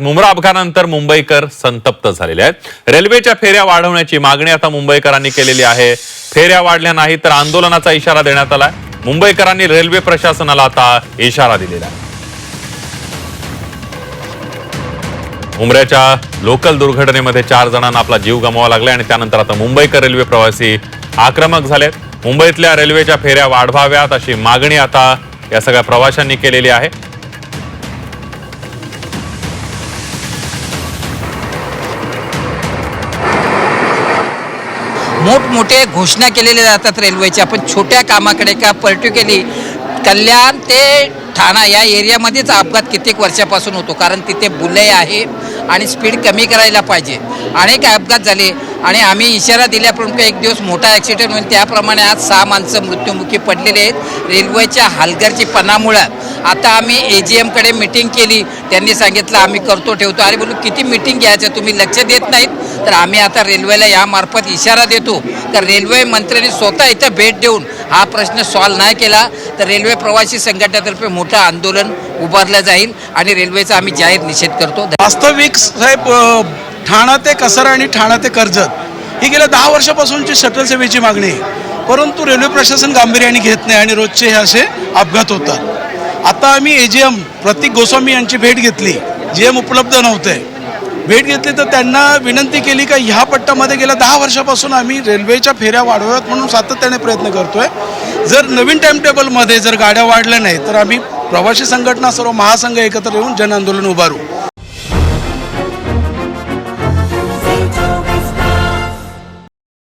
मुंब्रा अपघातानंतर मुंबईकर संतप्त झालेले आहेत. रेल्वेच्या फेऱ्या वाढवण्याची मागणी आता मुंबईकरांनी केलेली आहे. फेऱ्या वाढल्या नाही तर आंदोलनाचा इशारा देण्यात आलाय. मुंबईकरांनी रेल्वे प्रशासनाला आता इशारा दिलेला आहे. मुंबऱ्याच्या लोकल दुर्घटनेमध्ये चार जणांना आपला जीव गमावा लागला आणि त्यानंतर आता मुंबईकर रेल्वे प्रवासी आक्रमक झालेत. मुंबईतल्या रेल्वेच्या फेऱ्या वाढवाव्यात अशी मागणी आता या सगळ्या प्रवाशांनी केलेली आहे. मोठमोठे घोषणा केलेल्या जातात रेल्वेच्या पण छोट्या कामाकडे का पर्टिक्युलरली कल्याण ते ठाणा या एरियामध्येच अपघात कित्येक वर्षापासून होतो. कारण तिथे बुले आहे आणि स्पीड कमी करायला पाहिजे. अनेक अपघात झाले आणि आम्ही इशारा दिल्याप्रमाणे एक दिवस मोठा ॲक्सिडेंट होईल. त्याप्रमाणे आज सहा माणसं मृत्युमुखी पडलेले आहेत. रेल्वेच्या हलगर्जीपणामुळं आता आम्ही ए जी एमकडे मिटिंग केली. त्यांनी सांगितलं आम्ही करतो ठेवतो. अरे बोलू किती मिटिंग घ्यायचं? तुम्ही लक्ष देत नाहीत? तर आम्ही आता रेल्वेला यामार्फत इशारा देतो. तर रेल्वे मंत्र्यांनी स्वतः इथं भेट देऊन हा प्रश्न सॉल्व्ह नाही केला तर रेल्वे प्रवासी संघटनेतर्फे मोठं आंदोलन उभारलं जाईल आणि रेल्वेचा आम्ही जाहीर निषेध करतो. वास्तविक साहेब ठाणा ते कसर आणि ठाणा ते कर्जत ही गेल्या दहा वर्षापासूनची शटल सेवेची मागणी आहे. परंतु रेल्वे प्रशासन गांभीर्याने घेत नाही आणि रोजचे हे असे अपघात होतात. आता आम्ही ए जी एम प्रतीक गोस्वामी यांची भेट घेतली. जी एम उपलब्ध नव्हते. भेट घेतली तर त्यांना विनंती केली का ह्या पट्ट्यामध्ये गेल्या दहा वर्षापासून आम्ही रेल्वेच्या फेऱ्या वाढवाव्यात म्हणून सातत्याने प्रयत्न करतोय. जर नवीन टाइमटेबलमध्ये जर गाड्या वाढल्या नाही तर आम्ही प्रवासी संघटना सर्व महासंघ एकत्र येऊन जनआंदोलन उभारू.